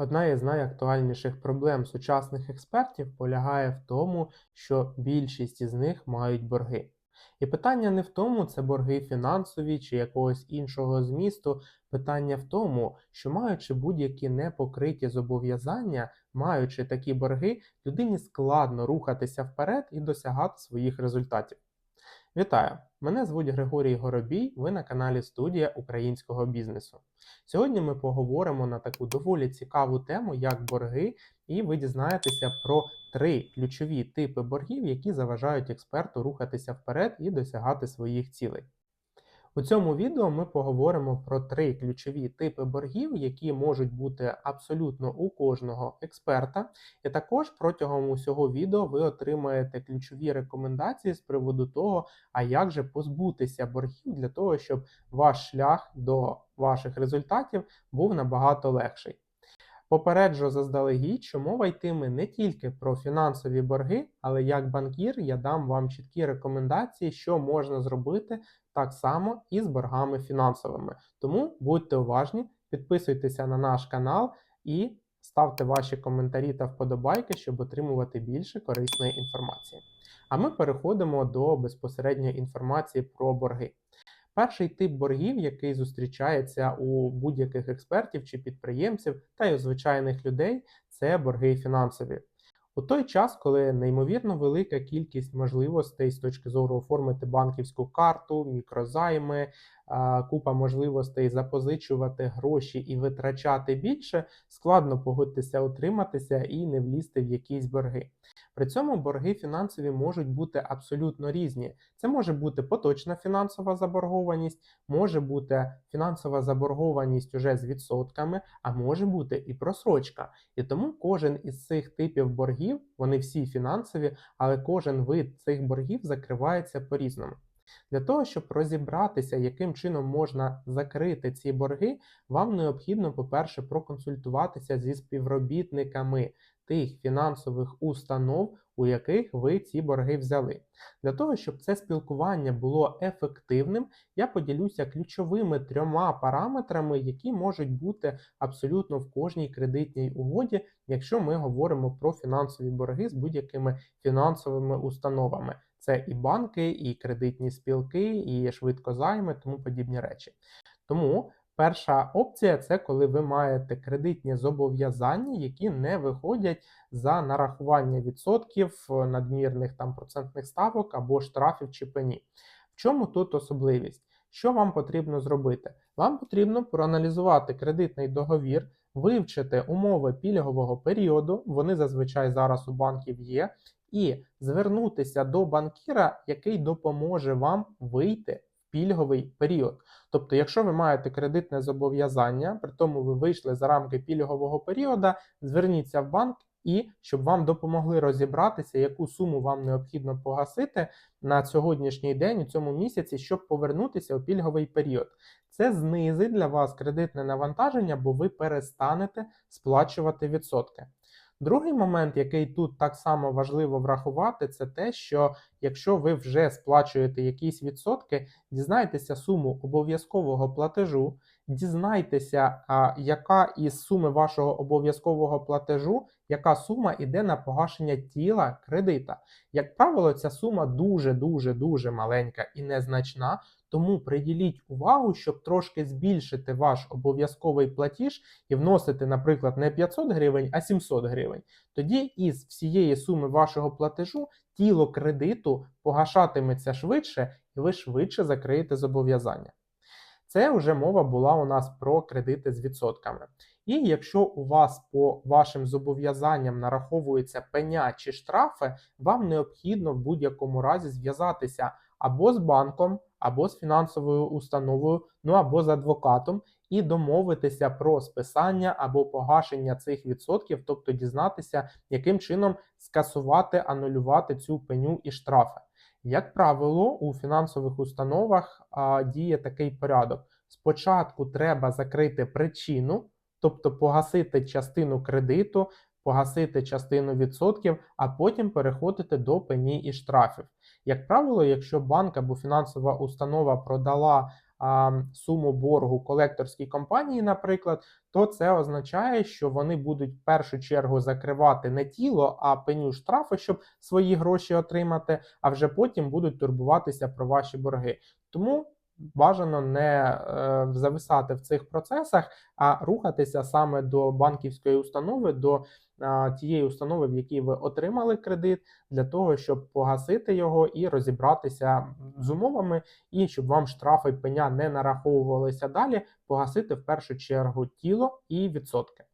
Одна із найактуальніших проблем сучасних експертів полягає в тому, що більшість із них мають борги. І питання не в тому, це борги фінансові чи якогось іншого змісту. Питання в тому, що маючи будь-які непокриті зобов'язання, маючи такі борги, людині складно рухатися вперед і досягати своїх результатів. Вітаю! Мене звуть Григорій Горобій. Ви на каналі Студія українського бізнесу. Сьогодні ми поговоримо на таку доволі цікаву тему, як борги, і ви дізнаєтеся про три ключові типи боргів, які заважають експерту рухатися вперед і досягати своїх цілей. У цьому відео ми поговоримо про три ключові типи боргів, які можуть бути абсолютно у кожного експерта. І також протягом усього відео ви отримаєте ключові рекомендації з приводу того, а як же позбутися боргів для того, щоб ваш шлях до ваших результатів був набагато легший. Попереджу заздалегідь, що мова йтиме не тільки про фінансові борги, але як банкір я дам вам чіткі рекомендації, що можна зробити так само і з боргами фінансовими. Тому будьте уважні, підписуйтеся на наш канал і ставте ваші коментарі та вподобайки, щоб отримувати більше корисної інформації. А ми переходимо до безпосередньої інформації про борги. Перший тип боргів, який зустрічається у будь-яких експертів чи підприємців, та й у звичайних людей, це борги фінансові. У той час, коли неймовірно велика кількість можливостей з точки зору оформити банківську карту, мікрозайми, купа можливостей запозичувати гроші і витрачати більше, складно погодитися утриматися і не влізти в якісь борги. При цьому борги фінансові можуть бути абсолютно різні. Це може бути поточна фінансова заборгованість, може бути фінансова заборгованість уже з відсотками, а може бути і просрочка. І тому кожен із цих типів боргів, вони всі фінансові, але кожен вид цих боргів закривається по-різному. Для того, щоб розібратися, яким чином можна закрити ці борги, вам необхідно, по-перше, проконсультуватися зі співробітниками тих фінансових установ, у яких ви ці борги взяли. Для того, щоб це спілкування було ефективним, я поділюся ключовими трьома параметрами, які можуть бути абсолютно в кожній кредитній угоді, якщо ми говоримо про фінансові борги з будь-якими фінансовими установами. Це і банки, і кредитні спілки, і швидкозайми, тому подібні речі. Тому перша опція це коли ви маєте кредитні зобов'язання, які не виходять за нарахування відсотків надмірних там процентних ставок або штрафів чи пені. В чому тут особливість? Що вам потрібно зробити? Вам потрібно проаналізувати кредитний договір, вивчити умови пільгового періоду, вони зазвичай зараз у банків є, і звернутися до банкіра, який допоможе вам вийти пільговий період. Тобто, якщо ви маєте кредитне зобов'язання, при тому ви вийшли за рамки пільгового періоду, зверніться в банк. І щоб вам допомогли розібратися, яку суму вам необхідно погасити на сьогоднішній день у цьому місяці, щоб повернутися у пільговий період. Це знизить для вас кредитне навантаження, бо ви перестанете сплачувати відсотки. Другий момент, який тут так само важливо врахувати, це те, що якщо ви вже сплачуєте якісь відсотки, дізнайтеся суму обов'язкового платежу, дізнайтеся, а, яка із суми вашого обов'язкового платежу, яка сума йде на погашення тіла кредита. Як правило, ця сума дуже-дуже дуже маленька і незначна, тому приділіть увагу, щоб трошки збільшити ваш обов'язковий платіж і вносити, наприклад, не 500 гривень, а 700 гривень. Тоді із всієї суми вашого платежу тіло кредиту погашатиметься швидше, і ви швидше закриєте зобов'язання. Це вже мова була у нас про кредити з відсотками. І якщо у вас по вашим зобов'язанням нараховуються пеня чи штрафи, вам необхідно в будь-якому разі зв'язатися або з банком, або з фінансовою установою, ну або з адвокатом, і домовитися про списання або погашення цих відсотків, тобто дізнатися, яким чином скасувати, анулювати цю пеню і штрафи. Як правило, у фінансових установах а, діє такий порядок: спочатку треба закрити причину, тобто погасити частину кредиту, погасити частину відсотків, а потім переходити до пені і штрафів. Як правило, якщо банк або фінансова установа продала а, суму боргу колекторській компанії, наприклад, то це означає, що вони будуть в першу чергу закривати не тіло, а пеню штрафи, щоб свої гроші отримати, а вже потім будуть турбуватися про ваші борги. Тому бажано не е, зависати в цих процесах, а рухатися саме до банківської установи, до тієї установи, в якій ви отримали кредит, для того, щоб погасити його і розібратися з умовами, і щоб вам штрафи пеня не нараховувалися далі, погасити в першу чергу тіло і відсотки.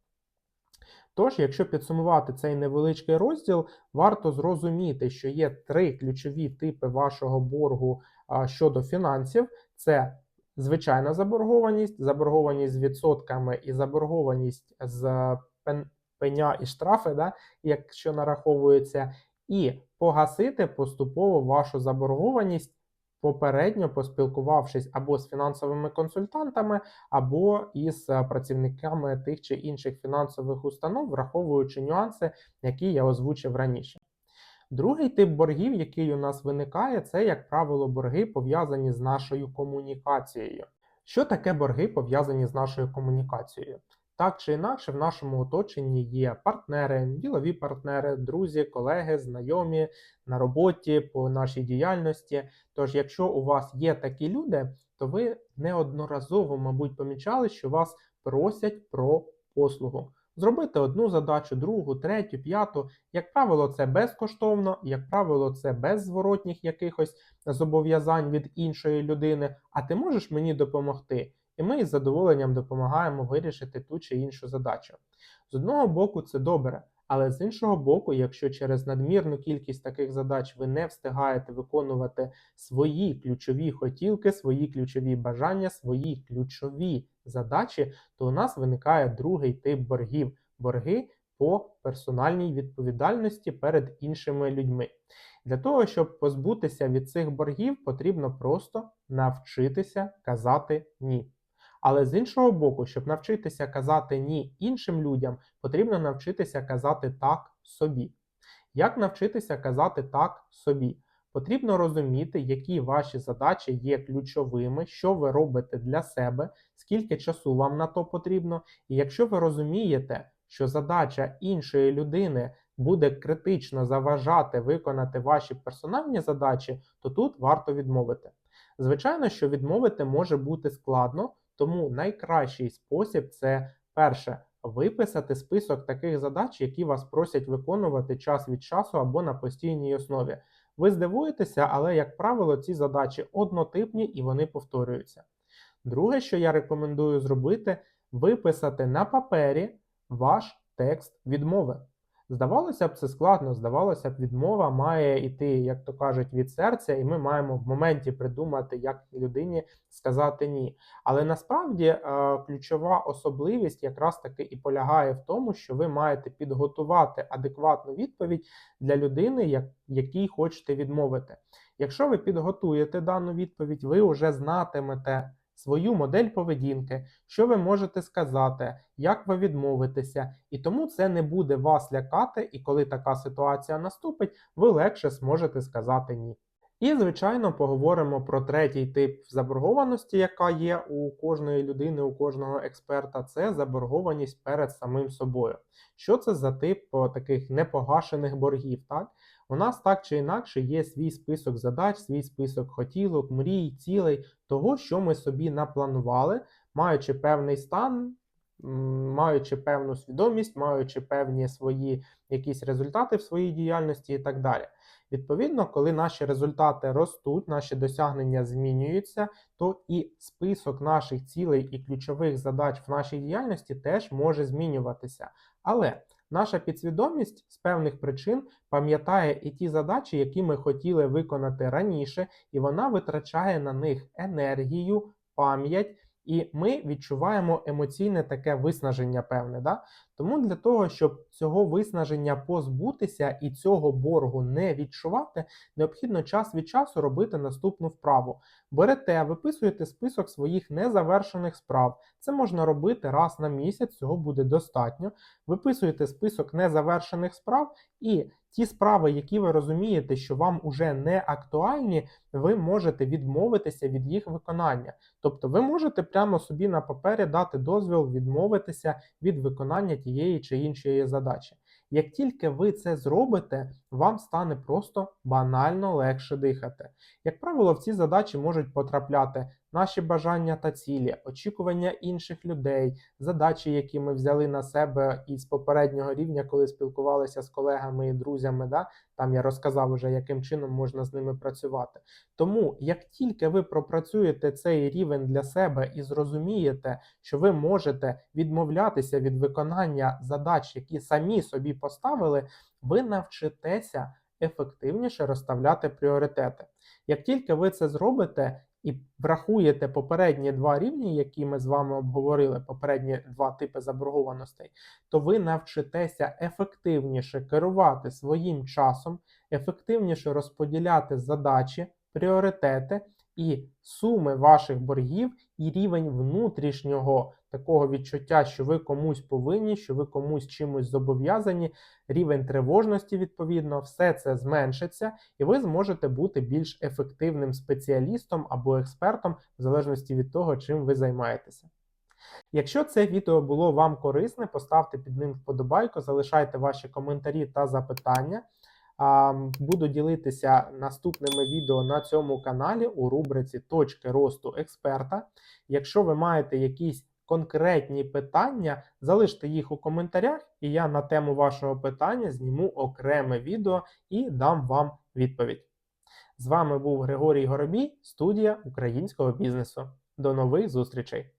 Тож, якщо підсумувати цей невеличкий розділ, варто зрозуміти, що є три ключові типи вашого боргу щодо фінансів: це звичайна заборгованість, заборгованість з відсотками і заборгованість з пеня і штрафи, да, якщо нараховується, і погасити поступово вашу заборгованість. Попередньо поспілкувавшись або з фінансовими консультантами, або із е, працівниками тих чи інших фінансових установ, враховуючи нюанси, які я озвучив раніше. Другий тип боргів, який у нас виникає, це, як правило, борги пов'язані з нашою комунікацією. Що таке борги пов'язані з нашою комунікацією? Так чи інакше, в нашому оточенні є партнери, ділові партнери, друзі, колеги, знайомі на роботі, по нашій діяльності. Тож, якщо у вас є такі люди, то ви неодноразово, мабуть, помічали, що вас просять про послугу. Зробити одну задачу, другу, третю, п'яту. Як правило, це безкоштовно, як правило, це без зворотніх якихось зобов'язань від іншої людини. А ти можеш мені допомогти? І ми із задоволенням допомагаємо вирішити ту чи іншу задачу. З одного боку, це добре, але з іншого боку, якщо через надмірну кількість таких задач ви не встигаєте виконувати свої ключові хотілки, свої ключові бажання, свої ключові задачі, то у нас виникає другий тип боргів борги по персональній відповідальності перед іншими людьми. Для того, щоб позбутися від цих боргів, потрібно просто навчитися казати ні. Але з іншого боку, щоб навчитися казати ні іншим людям, потрібно навчитися казати так собі. Як навчитися казати так собі? Потрібно розуміти, які ваші задачі є ключовими, що ви робите для себе, скільки часу вам на то потрібно. І якщо ви розумієте, що задача іншої людини буде критично заважати виконати ваші персональні задачі, то тут варто відмовити. Звичайно, що відмовити може бути складно, тому найкращий спосіб це перше виписати список таких задач, які вас просять виконувати час від часу або на постійній основі. Ви здивуєтеся, але, як правило, ці задачі однотипні і вони повторюються. Друге, що я рекомендую зробити, виписати на папері ваш текст відмови. Здавалося б, це складно, здавалося б, відмова має йти, як то кажуть, від серця, і ми маємо в моменті придумати, як людині сказати ні. Але насправді е, ключова особливість якраз таки і полягає в тому, що ви маєте підготувати адекватну відповідь для людини, якій хочете відмовити. Якщо ви підготуєте дану відповідь, ви вже знатимете свою модель поведінки, що ви можете сказати, як ви відмовитеся, і тому це не буде вас лякати, і коли така ситуація наступить, ви легше зможете сказати ні. І, звичайно, поговоримо про третій тип заборгованості, яка є у кожної людини, у кожного експерта, це заборгованість перед самим собою. Що це за тип таких непогашених боргів? Так? У нас так чи інакше є свій список задач, свій список хотілок, мрій, цілей, того, що ми собі напланували, маючи певний стан, маючи певну свідомість, маючи певні свої якісь результати в своїй діяльності і так далі. Відповідно, коли наші результати ростуть, наші досягнення змінюються, то і список наших цілей і ключових задач в нашій діяльності теж може змінюватися. Але наша підсвідомість з певних причин пам'ятає і ті задачі, які ми хотіли виконати раніше, і вона витрачає на них енергію, пам'ять. І ми відчуваємо емоційне таке виснаження, певне. Да? Тому для того, щоб цього виснаження позбутися і цього боргу не відчувати, необхідно час від часу робити наступну вправу. Берете, виписуєте список своїх незавершених справ. Це можна робити раз на місяць, цього буде достатньо. Виписуєте список незавершених справ і Ті справи, які ви розумієте, що вам уже не актуальні, ви можете відмовитися від їх виконання. Тобто ви можете прямо собі на папері дати дозвіл відмовитися від виконання тієї чи іншої задачі. Як тільки ви це зробите, вам стане просто банально легше дихати. Як правило, в ці задачі можуть потрапляти наші бажання та цілі, очікування інших людей, задачі, які ми взяли на себе із попереднього рівня, коли спілкувалися з колегами і друзями. Да? Там я розказав уже, яким чином можна з ними працювати. Тому, як тільки ви пропрацюєте цей рівень для себе і зрозумієте, що ви можете відмовлятися від виконання задач, які самі собі поставили, ви навчитеся ефективніше розставляти пріоритети. Як тільки ви це зробите і врахуєте попередні два рівні, які ми з вами обговорили, попередні два типи заборгованостей, то ви навчитеся ефективніше керувати своїм часом, ефективніше розподіляти задачі, пріоритети і суми ваших боргів, і рівень внутрішнього такого відчуття, що ви комусь повинні, що ви комусь чимось зобов'язані, рівень тривожності, відповідно, все це зменшиться, і ви зможете бути більш ефективним спеціалістом або експертом, в залежності від того, чим ви займаєтеся. Якщо це відео було вам корисне, поставте під ним вподобайку, залишайте ваші коментарі та запитання. Буду ділитися наступними відео на цьому каналі у рубриці Точки росту експерта. Якщо ви маєте якісь конкретні питання, залиште їх у коментарях, і я на тему вашого питання зніму окреме відео і дам вам відповідь. З вами був Григорій Горобій, студія українського бізнесу. До нових зустрічей!